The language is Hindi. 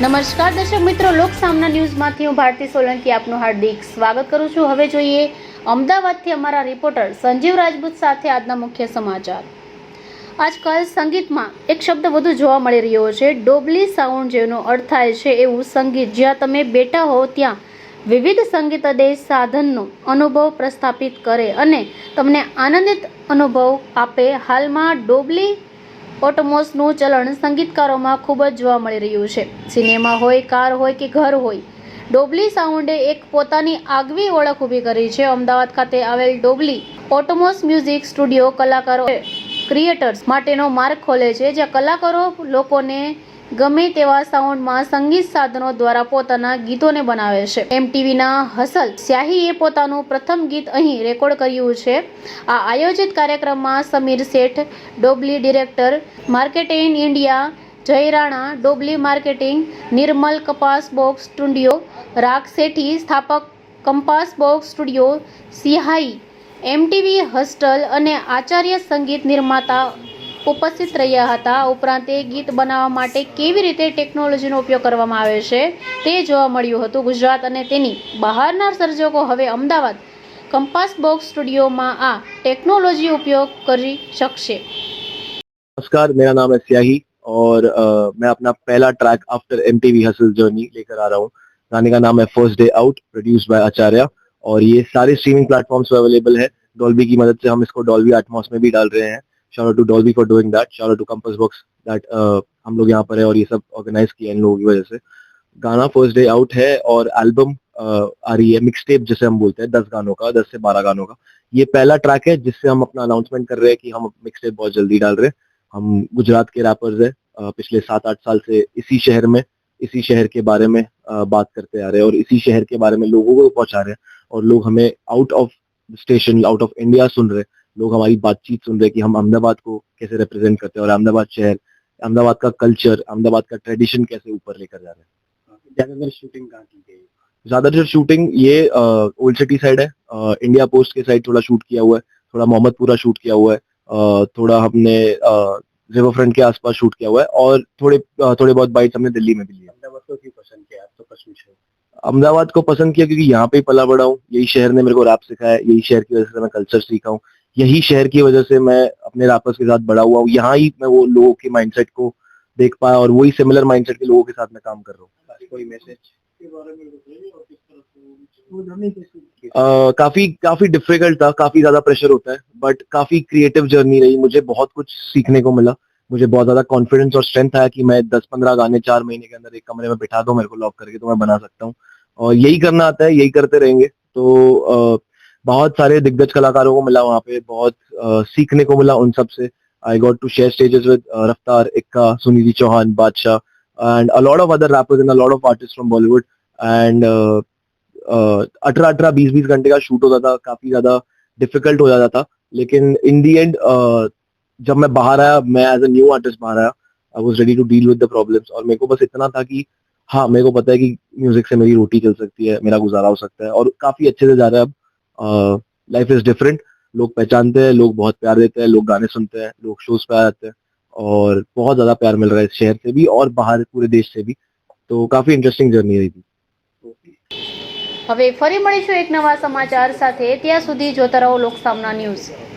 નમસ્કાર દર્શક મિત્રો, લોક સામના ન્યૂઝમાંથી હું ભારતી સોલંકી આપનું હાર્દિક સ્વાગત કરું છું. હવે જોઈએ અમદાવાદથી અમારા રિપોર્ટર સંજીવ રાજપૂત સાથે આજના મુખ્ય સમાચાર. આજકાલ સંગીતમાં એક શબ્દ વધુ જોવા મળી રહ્યો છે, ડોબલી સાઉન્ડ જેનો અર્થ થાય છે એવું સંગીત. જ્યાં તમે બેઠા હો ત્યાં વિવિધ સંગીત આદેશ સાધનનો અનુભવ પ્રસ્થાપિત કરે અને તમને આનંદિત અનુભવ આપે. હાલમાં ડોબલી ઓટોમોસનું ચલણ સંગીતકારોમાં ખૂબ જ જોવા મળી રહ્યું છે. સિનેમા હોય, કાર હોય કે ઘર હોય, ડોબલી સાઉન્ડે એક પોતાની આગવી ઓળખ ઊભી કરી છે. અમદાવાદ ખાતે આવેલ ડોબલી ઓટોમોસ મ્યુઝિક સ્ટુડિયો કલાકારો, ક્રિએટર્સ માટેનો માર્ગ ખોલે છે, જ્યાં કલાકારો લોકોને ગમે તેવા સાઉન્ડમાં સંગીત સાધનો દ્વારા પોતાના ગીતોને બનાવે છે. એમટીવીના હસલ સ્યાહીએ પોતાનું પ્રથમ ગીત અહીં રેકોર્ડ કર્યું છે. આ આયોજિત કાર્યક્રમમાં સમીર શેઠ, ડોબલી ડિરેક્ટર, માર્કેટિંગ ઇન્ડિયા, જય રાણા, ડોબલી માર્કેટિંગ, નિર્મલ કપાસ બોક્સ સ્ટુડિયો, રાગ શેઠી, સ્થાપક કંપાસ બોક્સ સ્ટુડિયો, સિહાઈ એમટીવી હોસ્ટલ અને આચાર્ય સંગીત નિર્માતા ઉપસ્થિત રહ્યા હતા ઉપરાંત એ ગીત બનાવવા માટે કેવી રીતે ટેકનોલોજીનો ઉપયોગ કરવામાં આવે છે તે જોવા મળ્યું હતું ગુજરાત અને તેની બહારના સર્જકો હવે અમદાવાદ કંપાસ બોક્સ સ્ટુડિયોમાં આ ટેકનોલોજી ઉપયોગ કરી શકશે नमस्कार मेरा नाम है स्याही और अ, मैं अपना पहला track after M T V hustle journey लेकर आ रहा हूँ गाने का नाम है first day out produce by Acharya और ये सारे स्ट्रीमिंग प्लेटफॉर्म्स पे अवेलेबल है डॉल्बी की मदद से हम इसको डॉल्बी एटमॉस में भी डाल रहे हैं shout to Dolby for doing that shout to compass box that हम लोग यहाँ पर है और ये सब ऑर्गेनाइज किया इन लोगों की वजह से। गाना फ़र्स्ट डे आउट है और एल्बम आ रही है मिक्स टेप जिसे हम बोलते हैं दस गानों का, दस से बारह गानों का। ये पहला ट्रैक है जिससे हम अपना अनाउंसमेंट कर रहे हैं कि हम मिक्स टेप बहुत जल्दी डाल रहे हैं। हम गुजरात के रैपर्स हैं पिछले सात आठ साल से इसी शहर में, इसी शहर के बारे में बात करते आ रहे हैं और इसी शहर के बारे में लोगों को पहुँचा रहे हैं और लोग हमें out of station out of India सुन रहे हैं। लोग हमारी बातचीत सुन रहे हैं कि हम अहमदाबाद को कैसे रिप्रेजेंट करते हैं और अहमदाबाद शहर अहमदाबाद का कल्चर अहमदाबाद का ट्रेडिशन कैसे ऊपर लेकर जा रहे हैं। ज़्यादातर शूटिंग कहाँ की गई? ज़्यादातर शूटिंग ये ओल्ड सिटी साइड है अ, इंडिया पोस्ट के साइड थोड़ा शूट किया हुआ है थोड़ा मोहम्मदपुरा शूट किया हुआ है अ, थोड़ा हमने रिवर फ्रंट के आसपास शूट किया हुआ है और थोड़े थोड़े बहुत बाइट्स हमने दिल्ली में भी लिए। अहमदाबाद को क्यों पसंद किया? तो कश्मीर अहमदाबाद को पसंद किया क्योंकि यहाँ पे ही पला बड़ा हूँ यही शहर ने मेरे को रैप सिखाया यही शहर की वजह से मैं कल्चर सीखा हूँ। यही शहर की वजह से मैं अपने रैपर्स के साथ बड़ा हुआ हूँ। यहाँ ही मैं वो लोगों के माइंडसेट को देख पाया और वही सिमिलर माइंडसेट के लोगों के साथ मैं काम कर रहा हूँ। कोई मैसेज काफ़ी काफ़ी डिफ़िकल्ट था काफ़ी ज़्यादा प्रेशर होता है बट काफ़ी क्रिएटिव जर्नी रही। मुझे बहुत कुछ सीखने को मिला। मुझे बहुत ज़्यादा कॉन्फिडेंस और स्ट्रेंथ आया कि मैं दस पंद्रह गाने चार महीने के अंदर एक कमरे में बिठा दो मेरे को लॉक करके तो मैं बना सकता हूँ। और यही करना आता है यही करते रहेंगे। तो अ, बहुत सारे दिग्गज कलाकारों को मिला वहाँ पे बहुत अ, सीखने को मिला उन सबसे। I got to share stages with Raftaar Ikka Sunidhi Chauhan Badshah and a lot of other rappers and a lot of artist from Bollywood and अठारह अठारह बीस बीस घंटे का शूट होता था काफ़ी ज़्यादा डिफ़िकल्ट हो जाता था। लेकिन इन दी एंड जब मैं बाहर आया मैं एज अ न्यू आर्टिस्ट बाहर आया I was ready to deal with the problems और मेरे को बस इतना था कि हाँ मेरे को पता है कि म्यूज़िक से मेरी रोटी चल सकती है मेरा गुजारा हो सकता है और काफ़ी अच्छे से जा रहा है अब। लाइफ इज डिफरेंट लोग पहचानते हैं लोग बहुत प्यार देते हैं लोग गाने सुनते हैं लोग शोज पे आ जाते हैं और बहुत ज्यादा प्यार मिल रहा है इस शहर से भी और बाहर पूरे देश से भी तो काफी इंटरेस्टिंग जर्नी रही थी હવે ફરી મળીશું એક નવા સમાચાર સાથે ત્યાં સુધી જોતા રહો લોક સામના ન્યૂઝ